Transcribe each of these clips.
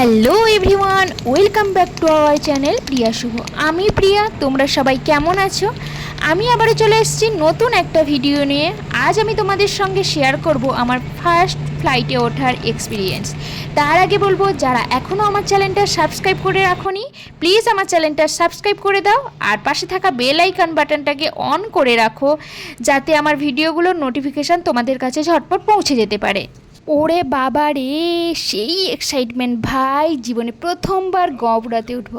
Hello everyone welcome back to our channel Priya Shubho আমি প্রিয়া, তোমরা সবাই কেমন আছো? আমি আবারও চলে এসেছি নতুন একটা ভিডিও নিয়ে। আজ আমি তোমাদের সঙ্গে শেয়ার করব আমার ফার্স্ট ফ্লাইটে ওঠার এক্সপিরিয়েন্স তার আগে বলব, যারা এখনও আমার চ্যানেলটা সাবস্ক্রাইব করে রাখোনি প্লিজ আমার চ্যানেলটা সাবস্ক্রাইব করে দাও, আর পাশে থাকা বেল আইকন বাটনটাকে অন করে রাখো, যাতে আমার ভিডিওগুলোর নোটিফিকেশান তোমাদের কাছে ঝটপট পৌঁছে যেতে পারে। ওরে বাবা রে, সেই এক্সাইটমেন্ট ভাই, জীবনে প্রথমবার গবুড়াতে উঠবো।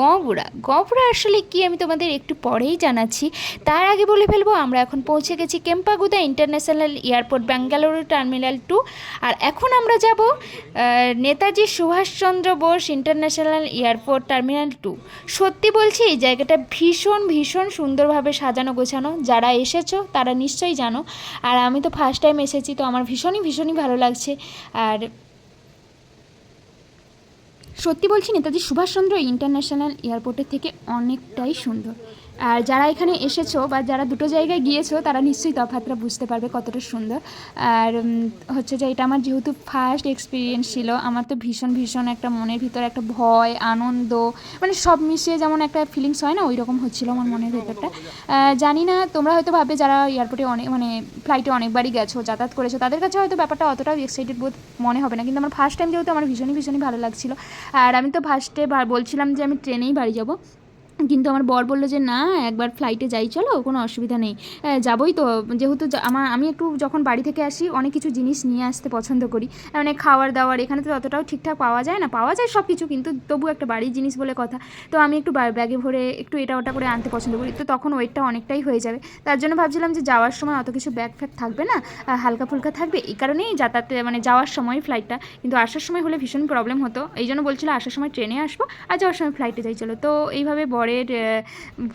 গবুড়া গবুড়া আসলে কি আমি তোমাদের একটু পরেই জানাচ্ছি। তার আগে বলে ফেলব, আমরা এখন পৌঁছে গেছি Kempegowda international airport Bengaluru terminal two আর এখন আমরা যাব Netaji Subhash Chandra Bose international airport terminal two সত্যি বলছি, এই জায়গাটা ভীষণ ভীষণ সুন্দরভাবে সাজানো গোছানো। যারা এসেছ, তারা নিশ্চয়ই জানো। আর আমি তো ফার্স্ট টাইম এসেছি, তো আমার ভীষণই ভীষণই ভালো লাগছে। আর সত্যি বলছি নেতাজি সুভাষচন্দ্র ইন্টারন্যাশনাল এয়ারপোর্টের থেকে অনেকটাই সুন্দর। আর যারা এখানে এসেছ বা যারা দুটো জায়গায় গিয়েছো, তারা নিশ্চয়ই তফাতটা বুঝতে পারবে কতটা সুন্দর। আর হচ্ছে যে এটা আমার যেহেতু ফার্স্ট এক্সপিরিয়েন্স ছিল, আমার তো ভীষণ ভীষণ একটা মনের ভিতরে একটা ভয়, আনন্দ মানে সব মিশিয়ে যেমন একটা ফিলিংস হয় না ওই রকম হচ্ছিল আমার মনের ভেতরটা। জানি না, তোমরা হয়তো ভাবে যারা এয়ারপোর্টে অনেক মানে ফ্লাইটে অনেকবারই গেছো, যাতায়াত করেছ, তাদের কাছে হয়তো ব্যাপারটা অতটাও এক্সাইটেড বোধ মনে হবে না, কিন্তু আমার ফার্স্ট টাইম যেহেতু আমার ভীষণই ভীষণই ভালো লাগছিল। আর আমি তো ফার্স্টে বলছিলাম যে আমি ট্রেনেই বাড়ি যাব। কিন্তু আমার বর বলল যে, না, একবার ফ্লাইটে যাই, চলো, কোনো অসুবিধা নেই। যাবোই তো। যেহেতু আমার, আমি একটু যখন বাড়ি থেকে আসি, অনেক কিছু জিনিস নিয়ে আসতে পছন্দ করি। মানে খাওয়ার দাওয়ার এখানে তো অতটাও ঠিকঠাক পাওয়া যায় না। পাওয়া যায় সব কিছু কিন্তু তবু একটা বাড়ির জিনিস বলে কথা। তো আমি একটু ব্যাগে ভরে একটু এটা ওটা করে আনতে পছন্দ করি। তো তখন ওয়েটটা অনেকটাই হয়ে যাবে। তার জন্য ভাবছিলাম যে, যাওয়ার সময় অত কিছু ব্যাগ ফ্যাগ থাকবে না হালকা ফুলকা থাকবে। এই কারণেই যাতায়াতে মানে যাওয়ার সময় ফ্লাইটটা কিন্তু আসার সময় হলে ভীষণ প্রবলেম হতো। এই জন্য বলছিল, আসার সময় ট্রেনে আসব, আর যাওয়ার সময় ফ্লাইটে যাই, চলো। তো এইভাবে বরের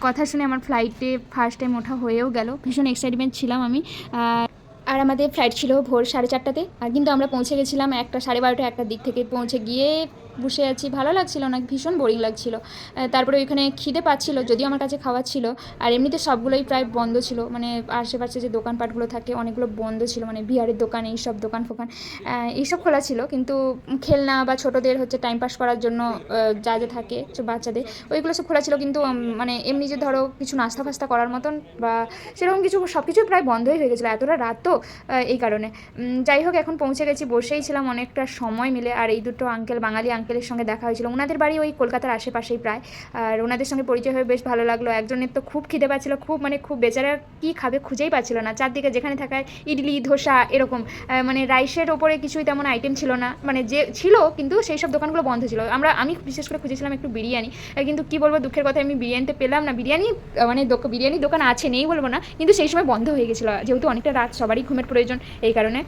কথা শুনে আমার ফ্লাইটে ফার্স্ট টাইম ওঠা হয়েও গেল। ভীষণ এক্সাইটমেন্ট ছিলাম আমি। আর আমাদের ফ্লাইট ছিল ভোর সাড়ে চারটাতে। আর কিন্তু আমরা পৌঁছে গেছিলাম একটা সাড়ে বারোটা একটার দিক থেকে। পৌঁছে গিয়ে বসে আছি। ভালো লাগছিল না ভীষণ বোরিং লাগছিল। তারপরে ওইখানে খিদে পাচ্ছিল, যদিও আমার কাছে খাওয়া ছিল। আর এমনিতে সবগুলোই প্রায় বন্ধ ছিল। মানে আশেপাশে যে দোকানপাটগুলো থাকে, অনেকগুলো বন্ধ ছিল। মানে বিহারের দোকান, এইসব দোকান ফোকান এইসব খোলা ছিল। কিন্তু খেলনা বা ছোটোদের হচ্ছে টাইম পাস করার জন্য যা যা থাকে বাচ্চাদের, ওইগুলো সব খোলা ছিল। কিন্তু মানে এমনি যে ধরো কিছু নাস্তা ফাস্তা করার মতন বা সেরকম কিছু সব কিছুই প্রায় বন্ধই হয়ে গেছিল। এতটা রাত তো এই কারণে। যাই হোক, এখন পৌঁছে গেছি। বসেই ছিলাম, অনেকটা সময় মিলে। আর এই দুটো আঙ্কেল বাঙালি আঙ্কেলের সঙ্গে দেখা হয়েছিল। ওনাদের বাড়ি ওই কলকাতার আশেপাশেই প্রায়। আর ওনাদের সঙ্গে পরিচয় হয়ে বেশ ভালো লাগল। একজনের তো খুব খিদে পাচ্ছিল, খুব মানে খুব বেচারা কী খাবে খুঁজেই পাচ্ছিল না। চারদিকে যেখানে থাকায় ইডলি, ধোসা এরকম। মানে রাইসের ওপরে কিছুই তেমন আইটেম ছিল না। মানে যে ছিল, কিন্তু সেই সব দোকানগুলো বন্ধ ছিল। আমরা, আমি বিশেষ করে খুঁজেছিলাম একটু বিরিয়ানি। কিন্তু কি বলব, দুঃখের কথা, আমি বিরিয়ানিতে পেলাম না। বিরিয়ানি মানে বিরিয়ানির দোকান আছে, নেই বলব না। কিন্তু সেই সময় বন্ধ হয়ে গেছিল। যেহেতু অনেকটা রাত, সবারই ঘুমের প্রয়োজন এই কারণে।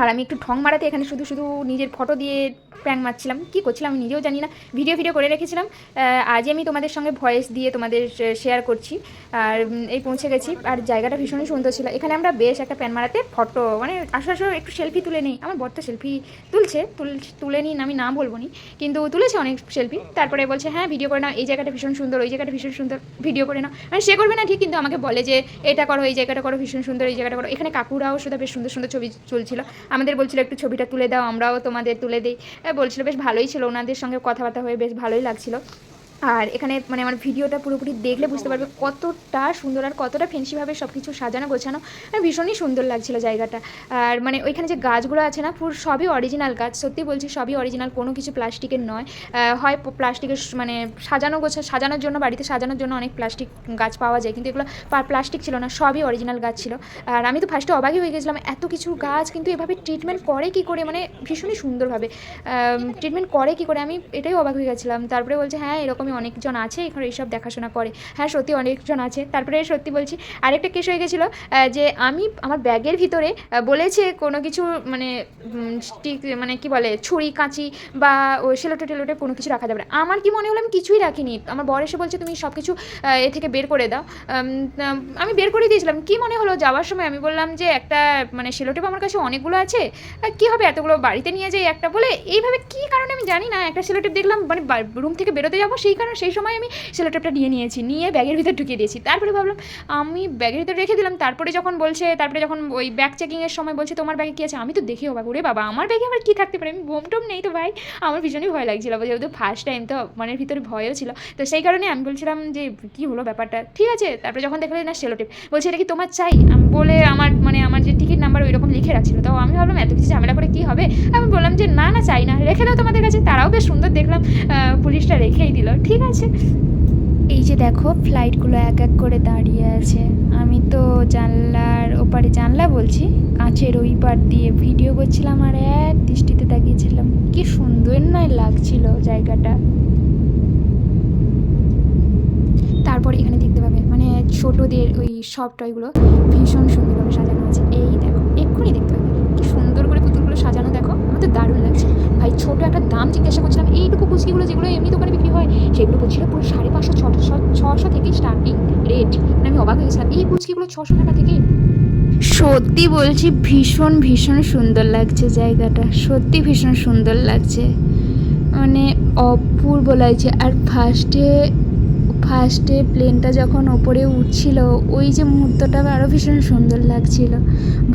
আর আমি একটু ঠং মারাতে এখানে শুধু শুধু নিজের ফটো দিয়ে প্র্যাঙ্ক মারছিলাম। কী করছিলাম আমি নিজেও জানি না। ভিডিও ভিডিও করে রেখেছিলাম। আজই আমি তোমাদের সঙ্গে ভয়েস দিয়ে তোমাদের শেয়ার করছি। আর এই পৌঁছে গেছি। আর জায়গাটা ভীষণই সুন্দর ছিল। এখানে আমরা বেশ একটা প্যান মারাতে ফটো মানে আসো আসো একটু সেলফি তুলে নিই। আমার বর তো সেলফি তুলছে। তুল, তুলে নিন, আমি না বলব নি। কিন্তু তুলেছে অনেক সেলফি তারপরে বলছে হ্যাঁ ভিডিও করে নাও। এই জায়গাটা ভীষণ সুন্দর, ওই জায়গাটা ভীষণ সুন্দর। ভিডিও করে নাও। মানে সে করবে না ঠিক, কিন্তু আমাকে বলে যে, এটা করো, এই জায়গাটা করো, ভীষণ সুন্দর, এই জায়গাটা করো। এখানে কাকুরাও শুধু বেশ সুন্দর সুন্দর ছবি চলছিল। আমাদের বলছিল, একটু ছবিটা তুলে দাও, আমরাও তোমাদের তুলে দিই। বলছিল, বেশ ভালোই ছিল ওনাদের সঙ্গে কথাবার্তা হয়ে, বেশ ভালোই লাগছিল। আর এখানে মানে আমার ভিডিওটা পুরোপুরি দেখলে বুঝতে পারবে কতটা সুন্দর আর কতটা ফেন্সিভাবে সব কিছু সাজানো, গোছানো ভীষণই সুন্দর লাগছিল জায়গাটা। আর মানে ওইখানে যে গাছগুলো আছে না, পুরো সবই অরিজিনাল গাছ। সত্যি বলছি, সবই অরিজিনাল কোনো কিছু প্লাস্টিকের নয়। হয় প্লাস্টিকের মানে সাজানো, গোছা সাজানোর জন্য, বাড়িতে সাজানোর জন্য অনেক প্লাস্টিক গাছ পাওয়া যায়। কিন্তু এগুলো প্লাস্টিক ছিল না, সবই অরিজিনাল গাছ ছিল। আর আমি তো ফার্স্টে অবাকই হয়ে গেছিলাম, এত কিছু গাছ, কিন্তু এভাবে ট্রিটমেন্ট করে কি করে? মানে ভীষণই সুন্দরভাবে। ট্রিটমেন্ট করে কি করে? আমি এটাই অবাক হয়ে গেছিলাম। তারপরে বলছে হ্যাঁ এরকমই অনেকজন আছে, এখানে এইসব দেখাশোনা করে। হ্যাঁ সত্যি অনেকজন আছে। তারপরে সত্যি বলছি, আরেকটা কেস হয়ে গেছিল যে আমি আমার ব্যাগের ভিতরে বলেছে কোনো কিছু মানে স্টিক মানে কি বলে, ছুরি, কাঁচি বা সেলোটে টেলোটে কোনো কিছু রাখা যাবে না। আমার কি মনে হলো, আমি কিছুই রাখিনি। আমার বর এসে বলছে, তুমি সব কিছু এ থেকে বের করে দাও। আমি বের করে দিয়েছিলাম। কি মনে হলো, যাওয়ার সময় আমি বললাম যে, একটা মানে সেলোটেপ আমার কাছে অনেকগুলো আছে কী হবে এতগুলো বাড়িতে নিয়ে যাই একটা? বলে, এইভাবে কী কারণে আমি জানি না, একটা সেলোটেপ দেখলাম মানে রুম থেকে বেরোতে যাব, সেই কারণে সেই সময় আমি সেলোটেপটা নিয়ে নিয়েছি, নিয়ে ব্যাগের ভিতর ঢুকিয়ে দিয়েছি। তারপরে ভাবলাম, আমি ব্যাগের ভিতরে রেখে দিলাম, তারপরে যখন বলছে, তারপরে যখন ওই ব্যাগ চেকিংয়ের সময় বলছে, তোমার ব্যাগে কী আছে? আমি তো দেখি অবাক, ওরে বাবা, আমার ব্যাগে আবার কী থাকতে পারে? আমি বোম টোম নেই তো ভাই? আমার ভীষণই ভয় লাগছিল, যেহেতু ফার্স্ট টাইম তো মনের ভিতরে ভয়ও ছিল। তো সেই কারণে আমি বলছিলাম যে, কী হলো ব্যাপারটা? ঠিক আছে। তারপরে যখন দেখলে না সেলোটেপ বলছে, এটা কি তোমার চাই? আমি বলে আমার মানে আমার যে টিকিট নাম্বার ওই রকম লিখে রাখছিল। তো আমি ভাবলাম, এত কিছু ঝামেলা করে কী হবে? আমি বললাম যে, না না, চাই না, রেখে দাও তোমাদের কাছে। তারাও বেশ সুন্দর দেখলাম পুলিশটা রেখেই দিল। ঠিক আছে। এই যে দেখো ফ্লাইটগুলো এক এক করে দাঁড়িয়ে আছে। আমি তো জানলার ওপারে জানলা বলছি, কাঁচের ওই পার দিয়ে ভিডিও করছিলাম আর এক দৃষ্টিতে তাকিয়েছিলাম। কি সুন্দর নয় লাগছিল জায়গাটা। তারপর এখানে দেখতে পাবে মানে ছোটদের ওই সব টয়গুলো ভীষণ সুন্দরভাবে সাজানো আছে। এই দেখো, এক্ষুনি দেখতে পাবে। কি সুন্দর করে পুতুলগুলো সাজানো, দেখো। আমার তো দারুণ লাগছে। ভাই, ছোট একটা দাম জিজ্ঞাসা করছিলাম, এইটুকু পুচকিগুলো যেগুলো এমনি দোকানে বিক্রি হয়, সেগুলো বলছিল পুরো সাড়ে পাঁচশো, ছশো ছশো থেকে স্টার্টিং রেট মানে আমি অবাক হয়ে গেছিলাম, এই পুচকিগুলো ছশো টাকা থেকে? সত্যি বলছি, ভীষণ ভীষণ সুন্দর লাগছে জায়গাটা, সত্যি ভীষণ সুন্দর লাগছে। মানে অপূর্ব লাগছে। আর ফার্স্টে ফার্স্টে প্লেনটা যখন ওপরে উঠছিল, ওই যে মুহূর্তটা আরও ভীষণ সুন্দর লাগছিল।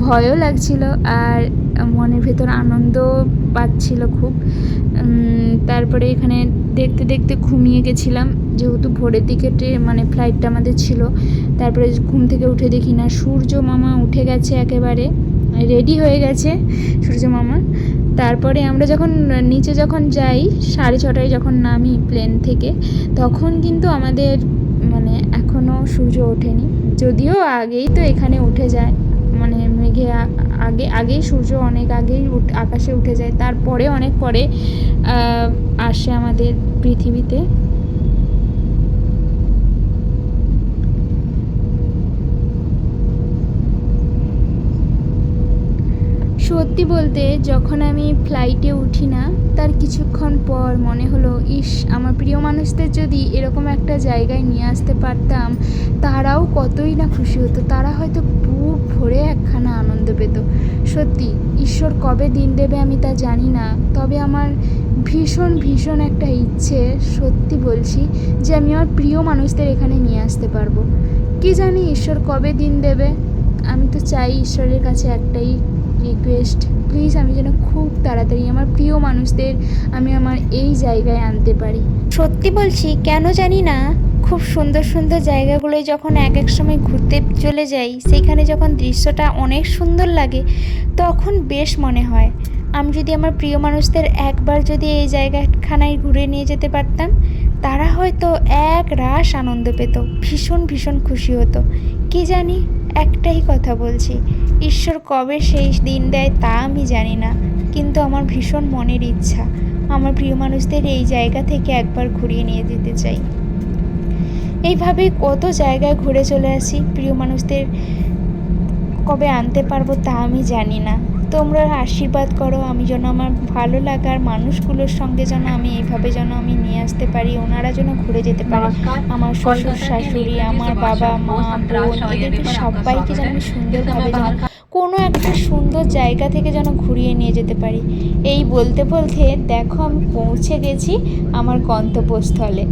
ভয়ও লাগছিল আর মনের ভেতর আনন্দ পাচ্ছিল খুব। তারপরে এখানে দেখতে দেখতে ঘুমিয়ে গেছিলাম। যেহেতু ভোরের দিকে মানে ফ্লাইটটা আমাদের ছিল, তারপরে ঘুম থেকে উঠে দেখি না, সূর্য মামা উঠে গেছে একেবারে। রেডি হয়ে গেছে সূর্য মামা। তারপরে আমরা যখন, নিচে যখন যাই, সাড়ে ছটায় যখন নামি প্লেন থেকে, তখন কিন্তু আমাদের মানে এখনও সূর্য ওঠেনি। যদিও আগেই তো এখানে উঠে যায় মানে মেঘে আগে, আগেই সূর্য অনেক আগেই আকাশে উঠে যায়। তারপরে অনেক পরে আসে আমাদের পৃথিবীতে। সত্যি বলতে যখন আমি ফ্লাইটে উঠি না, তার কিছুক্ষণ পর মনে হলো, ইস, আমার প্রিয় মানুষদের যদি এরকম একটা জায়গায় নিয়ে আসতে পারতাম, তারাও কতই না খুশি হতো। তারা হয়তো বুক ভরে একখানা আনন্দ পেত। সত্যি, ঈশ্বর কবে দিন দেবে আমি তা জানি না। তবে আমার ভীষণ ভীষণ একটা ইচ্ছে, সত্যি বলছি, যে আমি আমার প্রিয় মানুষদের এখানে নিয়ে আসতে পারব। কি জানি ঈশ্বর কবে দিন দেবে? আমি তো চাই ঈশ্বরের কাছে একটাই রিকোয়েস্ট প্লিজ আমি যেন খুব তাড়াতাড়ি আমার প্রিয় মানুষদের আমি আমার এই জায়গায় আনতে পারি। সত্যি বলছি, কেন জানি না। খুব সুন্দর সুন্দর জায়গাগুলোয় যখন এক এক সময় ঘুরতে চলে যাই সেইখানে যখন দৃশ্যটা অনেক সুন্দর লাগে, তখন বেশ মনে হয়। আমি যদি আমার প্রিয় মানুষদের একবার যদি এই জায়গাখানায় ঘুরে নিয়ে যেতে পারতাম, তারা হয়তো এক রাস আনন্দ পেত, ভীষণ ভীষণ খুশি হতো। কি জানি? একটাই কথা বলছি, ঈশ্বর কবে সেই দিন দেয় তা আমি জানি না, কিন্তু আমার ভীষণ মনের ইচ্ছা, আমার প্রিয় মানুষদের এই জায়গা থেকে একবার ঘুরিয়ে নিয়ে যেতে চাই। এইভাবে কত জায়গায় ঘুরে চলে আসি, প্রিয় মানুষদের কবে আনতে পারব তা আমি জানি না। তোমরা আশীর্বাদ করো আমি যেন আমার ভালো লাগার মানুষগুলোর সঙ্গে যেন আমি এইভাবে যেন আমি নিয়ে আসতে পারি ওনারা যেন ঘুরে যেতে পারে। আমার শ্বশুর শাশুড়ি আমার বাবা মা বোন এদেরকে সবাইকে যেন আমি সুন্দরভাবে যেন কোনো একটা সুন্দর জায়গা থেকে যেন ঘুরিয়ে নিয়ে যেতে পারি। এই বলতে বলতে দেখো আমি পৌঁছে গেছি আমার গন্তব্যস্থলে।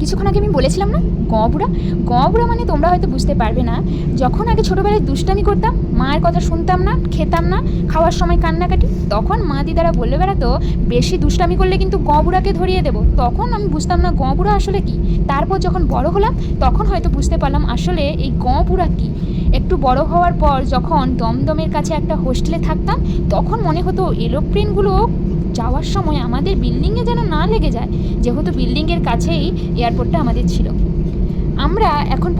কিছুক্ষণ আগে আমি বলেছিলাম না? গবুড়া গবুড়া মানে তোমরা হয়তো বুঝতে পারবে না। যখন আগে ছোটোবেলায় দুষ্টামি করতাম, মায়ের কথা শুনতাম না, খেতাম না, খাওয়ার সময় কান্নাকাটি, তখন মা দিদারা বলে বেড়াতো বেশি দুষ্টামি করলে কিন্তু গবুড়াকে ধরিয়ে দেবো। তখন আমি বুঝতাম না গবুড়া আসলে কি। তারপর যখন বড় হলাম, তখন হয়তো বুঝতে পারলাম আসলে এই গবুড়া কি। একটু বড় হওয়ার পর যখন দমদমের কাছে একটা হোস্টেলে থাকতাম, তখন মনে হতো এরোপ্লেনগুলো যাওয়ার সময় আমাদের বিল্ডিংয়ে যেন না লেগে যায়, যেহেতু বিল্ডিংয়ের কাছেই এয়ারপোর্টটা আমাদের ছিল। আমরা এখন